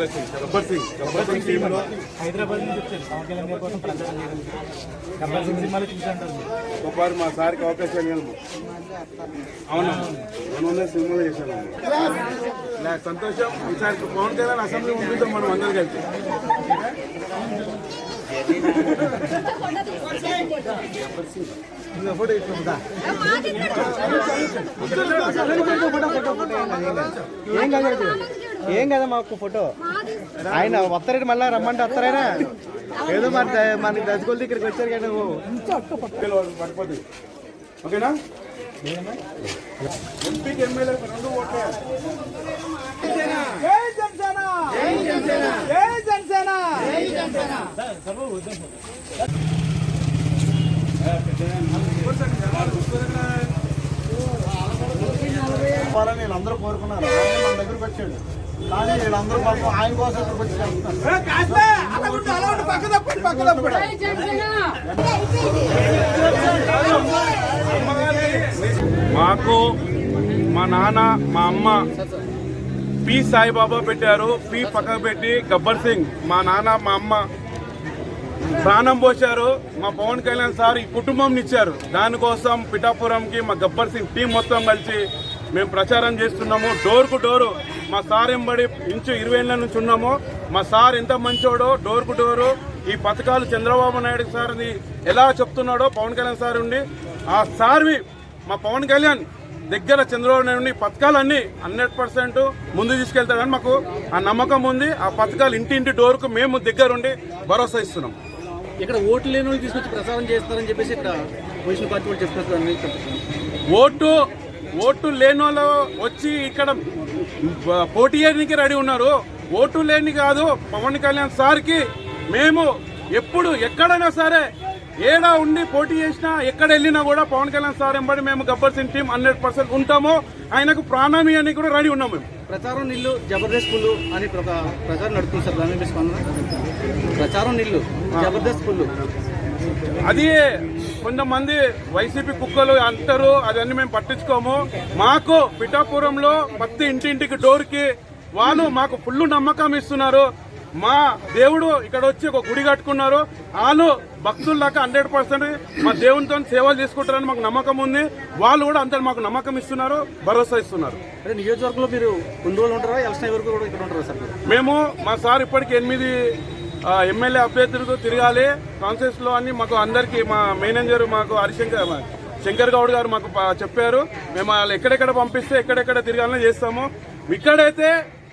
గబ్బర్ సింగ్ గబ్బర్ సింగ్ టీంలో హైదరాబాద్ నుంచి పవన్ కళ్యాణ్ గారి కోసం ప్రచారం చేయడానికి గబ్బర్ సింగ్ చూసాంటారు ఒకసారి మా సార్కి అవకాశం ఇవ్వము అవునా మనం చేశాను సంతోషం ఈసారి పవన్ కళ్యాణ్ అసెంబ్లీ ఉంటుందో మనం అందరం కలిసి ఫోటో ఇస్తుందా ఏం కాదు ఏం కదా మాకు ఫోటో? ఆయన వస్తారండి మళ్ళీ రమ్మంటే వస్తారైనా ఏదో మన మనకి దశకొల్ది ఇక్కడికి వచ్చారు కానీ నువ్వు. పడిపోతుంది ఓకేనా? ఎంపీకి ఎమ్మెల్యే రెండు ఓట్లే. పోవాలని వీళ్ళందరూ కోరుకున్నారు. ఆయన మన దగ్గరకు వచ్చాడు. కానీ వీళ్ళందరూ పాపం ఆయన కోసం ఇక్కడికి వచ్చి చేస్తున్నారు మాకు మా నాన్న మా అమ్మ పి సాయిబాబా పెట్టారు. పి పక్కకు పెట్టి గబ్బర్ సింగ్ మా నాన్న మా అమ్మ ప్రాణం పోశారు. మా పవన్ కళ్యాణ్ సార్ ఈ కుటుంబం ఇచ్చారు దానికోసం పిఠాపురంకి మా గబ్బర్ సింగ్ టీం మొత్తం కలిసి మేము ప్రచారం చేస్తున్నాము. డోర్కు డోరు. మా సార్ ఎంబడి ఇంచు ఇరవై ఏళ్ళ నుంచి ఉన్నాము. మా సార్ ఎంత మంచోడో డోర్కు డోరు. ఈ పథకాలు చంద్రబాబు నాయుడు సార్ని ఎలా చెప్తున్నాడో పవన్ కళ్యాణ్ సార్ ఉండి ఆ సార్వి మా పవన్ కళ్యాణ్ దగ్గర చంద్రబాబు నాయుడు పథకాలన్నీ హండ్రెడ్ పర్సెంట్ ముందు తీసుకెళ్తాడని మాకు ఆ నమ్మకం ఉంది. ఆ పథకాలు ఇంటింటి డోర్కు మేము దగ్గరుండి భరోసా ఇస్తున్నాం. ఇక్కడ ఓట్లు లేని వాళ్ళు తీసుకొచ్చి ప్రచారం చేస్తారని చెప్పేసి ఇక్కడ పొజిషన్ పార్టీ వాళ్ళు చెప్తున్నారు. ఓటు ఓటు లేని వాళ్ళు వచ్చి ఇక్కడ పోటీ చేయడానికి రెడీ ఉన్నారు. ఓటు లేని కాదు పవన్ కళ్యాణ్ సార్కి మేము ఎప్పుడు ఎక్కడైనా సరే ఏడా ఉండి పోటీ చేసినా ఎక్కడ వెళ్ళినా కూడా పవన్ కళ్యాణ్ సార్ ఎంబడి మేము Gabbar Singh team hundred percent ఉంటాము. ఆయనకు ప్రాణమి అని కూడా రెడీ ఉన్నాం మేము. ప్రచారం నిల్లు జబర్దస్త్ పుల్లు అని ప్ర- ప్రచారం నడుస్తుంది సార్. దాని మీద స్పందన? ప్రచారం నిల్లు జబర్దస్త్ పుల్లు. అది కొంతమంది వైసీపీ కుక్కలు అంటారు అదన్నీ మేము పట్టించుకోము. మాకు పిఠాపురంలో ప్రతి ఇంటింటికి డోర్కి వాళ్ళు మాకు ఫుల్ నమ్మకం ఇస్తున్నారు. మా దేవుడు ఇక్కడ వచ్చి ఒక గుడి కట్టుకున్నారు. వాళ్ళు భక్తుల్లాగా హండ్రెడ్ పర్సెంట్ మా దేవునితో సేవలు చేసుకుంటారని మాకు నమ్మకం ఉంది. వాళ్ళు కూడా అంత మాకు నమ్మకం ఇస్తున్నారు భరోసా ఇస్తున్నారు. అంటే నియోజకవర్గంలో మీరు కొన్ని రోజులు ఉంటారా? ఎలక్షన్ వరకు కూడా ఇక్కడ ఉంటారా సార్? మేము మా సార్ ఇప్పటికి ఎనిమిది ఎమ్మెల్యే అభ్యర్థులతో తిరగాలి. కాన్సెస్లో మాకు అందరికి మా మేనేజర్ మాకు హరిశంకర్ శంకర్ గౌడ్ గారు మాకు చెప్పారు. మేము వాళ్ళు ఎక్కడెక్కడ పంపిస్తే ఎక్కడెక్కడ తిరగాలని చేస్తాము. ఇక్కడైతే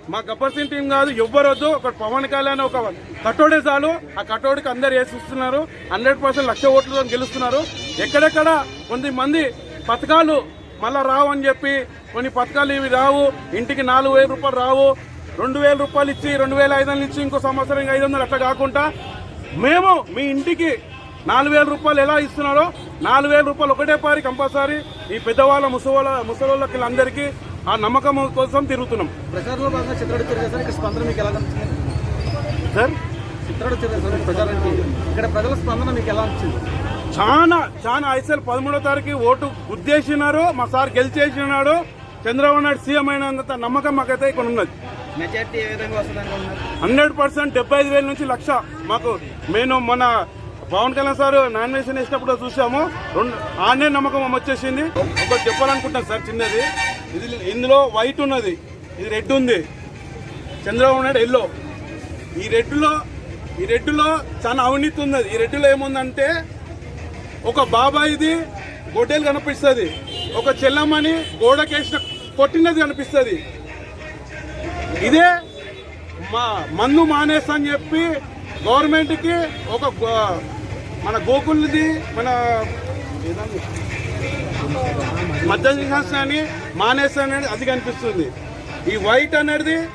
మా గబ్బర్ సింగ్ టీం కాదు ఎవ్వరొద్దు. ఒక పవన్ కళ్యాణ్ ఒక కట్టోడే చాలు. ఆ కట్టోడికి అందరు వేసిస్తున్నారు హండ్రెడ్ పర్సెంట్ లక్ష ఓట్లతో గెలుస్తున్నారు. ఎక్కడెక్కడ కొంతమంది పథకాలు మళ్ళా రావు అని చెప్పి కొన్ని పథకాలు ఇవి రావు. ఇంటికి నాలుగు వేల రూపాయలు రావు. రెండు వేల రూపాయలు ఇచ్చి రెండు వేల ఐదు వందలు ఇచ్చి ఇంకో సంవత్సరం ఇంకా ఐదు వందలు అట్లా కాకుండా మేము మీ ఇంటికి నాలుగు వేల రూపాయలు ఎలా ఇస్తున్నారో నాలుగు వేల రూపాయలు ఒకటే పారి కంపల్సరీ ఈ పెద్దవాళ్ళ ముసవాళ్ళ ముసలోళ్ళకి అందరికీ ఆ నమ్మకం కోసం తిరుగుతున్నాం. ప్రచారంలో భాగంగా చిత్రాడు ఇక్కడ స్పందన మీకు ఎలా సార్? చిత్రాడు ప్రచారానికి ఇక్కడ ప్రజల స్పందన మీకు ఎలా అనిపించింది? చాలా చాలా ఐసీఎల్ పదమూడో తారీఖు ఓటు గుద్దేసినారు మా సార్ గెలిచేసినాడు. చంద్రబాబు నాయుడు సీఎం అయినంత నమ్మకం మాకైతే ఇక్కడ ఉన్నది. మెజార్టీ ఏ విధంగా వస్తుంది హండ్రెడ్ పర్సెంట్ డెబ్బై ఐదు వేల నుంచి లక్ష మాకు నేను మన పవన్ కళ్యాణ్ సార్ నామినేషన్ వేసినప్పుడు చూసాము. రెండు ఆన్లైన్ నమ్మకం వచ్చేసింది. ఒకటి చెప్పాలనుకుంటాను సార్ చిన్నది. ఇది ఇందులో వైట్ ఉన్నది. ఇది రెడ్ ఉంది. చంద్రబాబు నాయుడు ఎల్లో. ఈ రెడ్లో ఈ రెడ్లో చాలా అవినీతి ఉన్నది. ఈ రెడ్లో ఏముందంటే ఒక బాబాయిది గొడ్డలు కనిపిస్తుంది. ఒక చెల్లమ్మని గోడకేసిన కొట్టినది కనిపిస్తుంది. ఇదే మా మందు మానేస్తా అని చెప్పి గవర్నమెంట్కి ఒక గో- మన గోకుల్ది మన ఏదండి? మద్యం అని అనేది అది కనిపిస్తుంది. ఈ వైట్ అనేది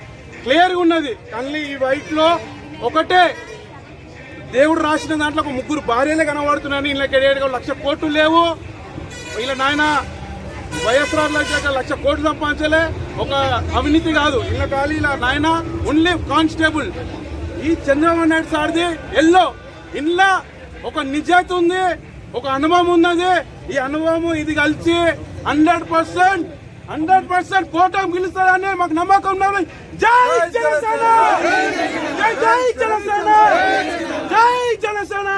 క్లియర్గా ఉన్నది. కానీ ఈ వైట్లో ఒకటే. దేవుడు రాసిన దాంట్లో ఒక ముగ్గురు భార్యలే కనబడుతున్నాను ఇళ్ళకి ఏడు లక్ష కోట్లు లేవు. వీళ్ళ నాయన వైఎస్ఆర్ లక్ష కోట్లు సంపాదించలే. ఒక అవినీతి కాదు. ఇళ్ళ ఖాళీ ఇలా నాయన ఓన్లీ కానిస్టేబుల్ ఈ చంద్రబాబు నాయుడు సార్ది ఎల్లో. ఇంట్లో ఒక నిజాయితీ ఉంది ఒక అనుభవం ఉన్నది. ఈ అనుభవం ఇది కలిసి హండ్రెడ్ పర్సెంట్ హండ్రెడ్ పర్సెంట్ కోటం గెలుస్తుందని మాకు నమ్మకం ఉన్నది. జై జనసేన! జై జై జనసేన! జై జనసేన!